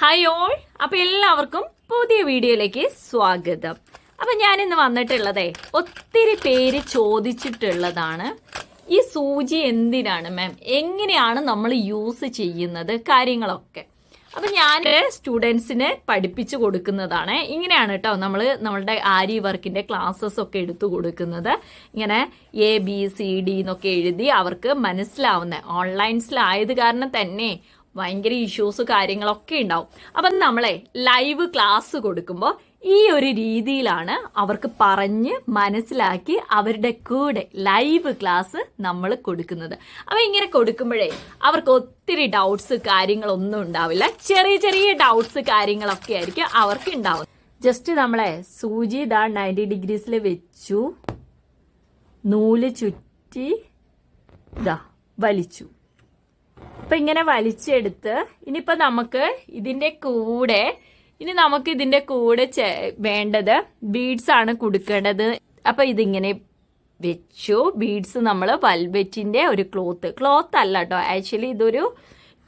Hi all അപ്പൊ എല്ലാവർക്കും പുതിയ വീഡിയോയിലേക്ക് സ്വാഗതം. അപ്പൊ ഞാൻ ഇന്ന് വന്നിട്ടുള്ളതേ ഒത്തിരി പേര് ചോദിച്ചിട്ടുള്ളതാണ് ഈ സൂചി എന്തിനാണ് മാം എങ്ങനെയാണ് നമ്മൾ യൂസ് ചെയ്യുന്നത്? കാര്യങ്ങളൊക്കെ. അപ്പൊ ഞാൻ സ്റ്റുഡൻസിന് പഠിപ്പിച്ചു കൊടുക്കുന്നതാണ്. ഇങ്ങനെയാണ് കേട്ടോ നമ്മൾ നമ്മളുടെ ആരി വർക്കിന്റെ ക്ലാസ്സസ് ഒക്കെ എടുത്തു കൊടുക്കുന്നത്. ഇങ്ങനെ എ ബി സി ഡി എന്നൊക്കെ എഴുതി അവർക്ക് മനസ്സിലാവുന്ന. ഓൺലൈൻസിലായത് കാരണം തന്നെ ഭയങ്കര ഇഷ്യൂസ് കാര്യങ്ങളൊക്കെ ഉണ്ടാവും. അപ്പം നമ്മളെ ലൈവ് ക്ലാസ് കൊടുക്കുമ്പോൾ ഈ ഒരു രീതിയിലാണ് അവർക്ക് പറഞ്ഞ് മനസ്സിലാക്കി അവരുടെ കൂടെ ലൈവ് ക്ലാസ് നമ്മൾ കൊടുക്കുന്നത്. അപ്പം ഇങ്ങനെ കൊടുക്കുമ്പോഴേ അവർക്ക് ഒത്തിരി ഡൗട്ട്സ് കാര്യങ്ങളൊന്നും ഉണ്ടാവില്ല. ചെറിയ ചെറിയ ഡൗട്ട്സ് കാര്യങ്ങളൊക്കെ ആയിരിക്കും അവർക്ക് ഉണ്ടാവും ജസ്റ്റ് നമ്മളെ സൂചി ഇതാ നയന്റി ഡിഗ്രീസിൽ വെച്ചു. നൂൽ ചുറ്റി ഇതാ വലിച്ചു. അപ്പൊ ഇങ്ങനെ വലിച്ചെടുത്ത് ഇനിയിപ്പോൾ നമുക്ക് ഇതിന്റെ കൂടെ ഇനി നമുക്ക് ഇതിന്റെ കൂടെ വേണ്ടത് ബീഡ്സ് ആണ് കൊടുക്കേണ്ടത്. അപ്പൊ ഇതിങ്ങനെ വെച്ചു. ബീഡ്സ് നമ്മൾ വൽവെറ്റിന്റെ ഒരു ക്ലോത്ത് ക്ലോത്ത് അല്ല കേട്ടോ ആക്ച്വലി ഇതൊരു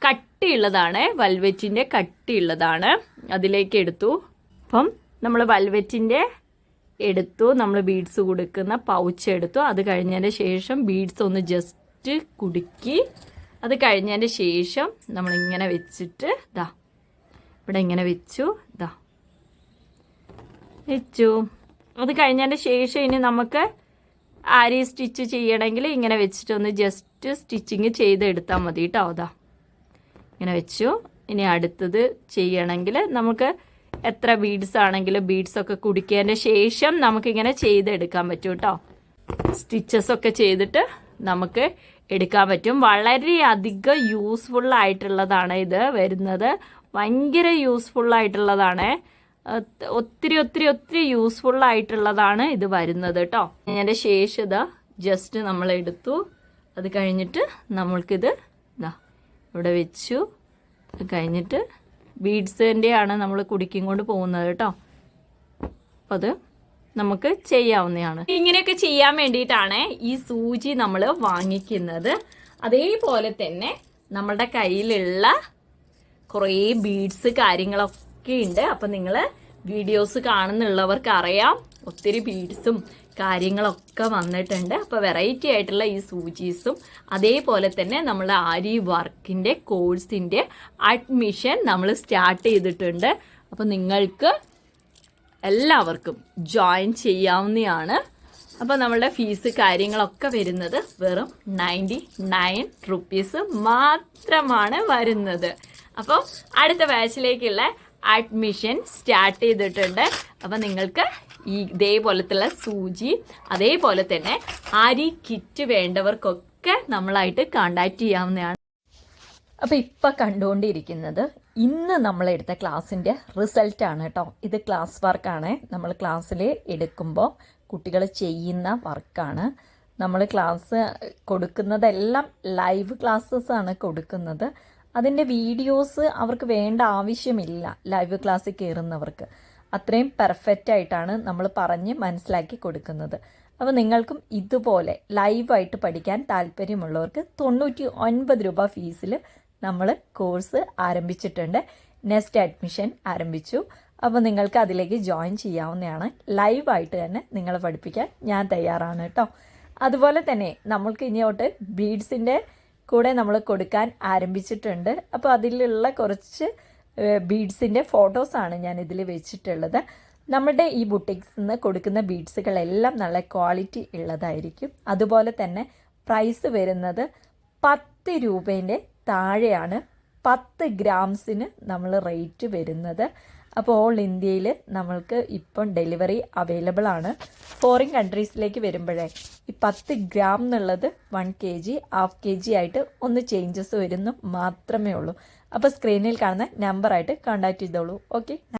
കട്ടിയുള്ളതാണ്. വൽവെറ്റിന്റെ കട്ടിയുള്ളതാണ്. അതിലേക്ക് എടുത്തു. അപ്പം നമ്മൾ വൽവെറ്റിന്റെ എടുത്തു. നമ്മൾ ബീഡ്സ് കൊടുക്കുന്ന പൗച്ച് എടുത്തു. അത് കഴിഞ്ഞതിന് ശേഷം ബീഡ്സ് ഒന്ന് ജസ്റ്റ് കുടുക്കി അത് കഴിഞ്ഞതിന്റെ ശേഷം നമ്മളിങ്ങനെ വെച്ചിട്ട് ദാ ഇവിടെ ഇങ്ങനെ വെച്ചു ദാ. വെച്ചു. അത് കഴിഞ്ഞതിന്റെ ശേഷം ഇനി നമുക്ക് ആരി സ്റ്റിച്ച് ചെയ്യണമെങ്കിൽ ഇങ്ങനെ വെച്ചിട്ട് ഒന്ന് ജസ്റ്റ് സ്റ്റിച്ചിങ് ചെയ്തെടുത്താൽ മതി കേട്ടോ അതാ ഇങ്ങനെ വെച്ചു. ഇനി അടുത്തത് ചെയ്യണമെങ്കിൽ നമുക്ക് എത്ര ബീഡ്സ് ആണെങ്കിലും ബീഡ്സൊക്കെ കുടിക്കിയതിന് ശേഷം നമുക്കിങ്ങനെ ചെയ്തെടുക്കാൻ പറ്റും കേട്ടോ സ്റ്റിച്ചസ് ഒക്കെ ചെയ്തിട്ട് നമുക്ക് എടുക്കാൻ പറ്റും. വളരെയധികം യൂസ്ഫുൾ ആയിട്ടുള്ളതാണ് ഇത് വരുന്നത്. ഭയങ്കര യൂസ്ഫുൾ ആയിട്ടുള്ളതാണ്. ഒത്തിരി ഒത്തിരി ഒത്തിരി യൂസ്ഫുൾ ആയിട്ടുള്ളതാണ് ഇത് വരുന്നത് കേട്ടോ അതിന്റെ ശേഷം ഇതാ ജസ്റ്റ് നമ്മൾ എടുത്തു. അത് കഴിഞ്ഞിട്ട് നമ്മൾക്കിത് ഇതാ ഇവിടെ വെച്ചു. അത് കഴിഞ്ഞിട്ട് ബീഡ്സിന്റെയാണ് നമ്മൾ കുടിക്കും കൊണ്ട് പോകുന്നത് കേട്ടോ അപ്പം അത് നമുക്ക് ചെയ്യാവുന്നതാണ്. ഇങ്ങനെയൊക്കെ ചെയ്യാൻ വേണ്ടിയിട്ടാണ് ഈ സൂചി നമ്മൾ വാങ്ങിക്കുന്നത്. അതേപോലെ തന്നെ നമ്മളുടെ കയ്യിലുള്ള കുറേ ബീഡ്സ് കാര്യങ്ങളൊക്കെ ഉണ്ട്. അപ്പം നിങ്ങൾ വീഡിയോസ് കാണുന്നുള്ളവർക്ക് അറിയാം ഒത്തിരി ബീഡ്സും കാര്യങ്ങളൊക്കെ വന്നിട്ടുണ്ട്. അപ്പോൾ വെറൈറ്റി ആയിട്ടുള്ള ഈ സൂചീസും അതേപോലെ തന്നെ നമ്മൾ ആരി വർക്കിന്റെ കോഴ്സിന്റെ അഡ്മിഷൻ നമ്മൾ സ്റ്റാർട്ട് ചെയ്തിട്ടുണ്ട്. അപ്പോൾ നിങ്ങൾക്ക് എല്ലാവർക്കും ജോയിൻ ചെയ്യാവുന്നതാണ്. അപ്പോൾ നമ്മളുടെ ഫീസ് കാര്യങ്ങളൊക്കെ വരുന്നത് വെറും നയന്റി നയൻ റുപ്പീസ് മാത്രമാണ് വരുന്നത്. അപ്പോൾ അടുത്ത ബാച്ചിലേക്കുള്ള അഡ്മിഷൻ സ്റ്റാർട്ട് ചെയ്തിട്ടുണ്ട്. അപ്പോൾ നിങ്ങൾക്ക് ഈ ഇതേപോലത്തുള്ള സൂചി അതേപോലെ തന്നെ അരി കിറ്റ് വേണ്ടവർക്കൊക്കെ നമ്മളായിട്ട് കോണ്ടാക്ട് ചെയ്യാവുന്നതാണ്. അപ്പോൾ ഇപ്പോൾ കണ്ടുകൊണ്ടിരിക്കുന്നത് ഇന്ന് നമ്മൾ എടുത്ത ക്ലാസ്സിന്റെ റിസൾട്ട് ആണ് കേട്ടോ. ഇത് ക്ലാസ് വർക്കാണ് നമ്മൾ ക്ലാസ്സിൽ എടുക്കുമ്പോൾ കുട്ടികൾ ചെയ്യുന്ന വർക്കാണ് നമ്മൾ ക്ലാസ് കൊടുക്കുന്നതെല്ലാം ലൈവ് ക്ലാസ്സസ് ആണ് കൊടുക്കുന്നത്. അതിന്റെ വീഡിയോസ് അവർക്ക് വേണ്ട ആവശ്യമില്ല ലൈവ് ക്ലാസ്സിൽ കയറുന്നവർക്ക് അത്രയും പെർഫെക്റ്റ് ആയിട്ടാണ് നമ്മൾ പറഞ്ഞ് മനസ്സിലാക്കി കൊടുക്കുന്നത്. അപ്പോൾ നിങ്ങൾക്കും ഇതുപോലെ ലൈവായിട്ട് പഠിക്കാൻ താല്പര്യമുള്ളവർക്ക് തൊണ്ണൂറ്റി ഒൻപത് രൂപ ഫീസിൽ നമ്മൾ കോഴ്സ് ആരംഭിച്ചിട്ടുണ്ട്. നെസ്റ്റ് അഡ്മിഷൻ ആരംഭിച്ചു. അപ്പോൾ നിങ്ങൾക്ക് അതിലേക്ക് ജോയിൻ ചെയ്യാവുന്നതാണ്. ലൈവായിട്ട് തന്നെ നിങ്ങളെ പഠിപ്പിക്കാൻ ഞാൻ തയ്യാറാണ് കേട്ടോ. അതുപോലെ തന്നെ നമ്മൾക്ക് ഇനിയോട്ട് ബീഡ്സിന്റെ കൂടെ നമ്മൾ കൊടുക്കാൻ ആരംഭിച്ചിട്ടുണ്ട്. അപ്പോൾ അതിലുള്ള കുറച്ച് ബീഡ്സിന്റെ ഫോട്ടോസാണ് ഞാൻ ഇതിൽ വെച്ചിട്ടുള്ളത്. നമ്മുടെ ഈ ബുട്ടിക്സ് നിന്ന് കൊടുക്കുന്ന ബീഡ്സുകളെല്ലാം നല്ല ക്വാളിറ്റി ഉള്ളതായിരിക്കും. അതുപോലെ തന്നെ പ്രൈസ് വരുന്നത് പത്ത് രൂപേന്റെ താഴെയാണ് പത്ത് ഗ്രാംസിന് നമ്മൾ റേറ്റ് വരുന്നത്. അപ്പോൾ ഓൾ ഇന്ത്യയിൽ നമ്മൾക്ക് ഇപ്പം ഡെലിവറി അവൈലബിൾ ആണ്. ഫോറിൻ കൺട്രീസിലേക്ക് വരുമ്പോഴേ ഈ പത്ത് ഗ്രാം എന്നുള്ളത് one K G half K G ആയിട്ട് ഒന്ന് ചേഞ്ചസ് വരുന്നു മാത്രമേ ഉള്ളൂ. അപ്പോൾ സ്ക്രീനിൽ കാണുന്ന നമ്പറായിട്ട് കോണ്ടാക്ട് ചെയ്തോളൂ. ഓക്കെ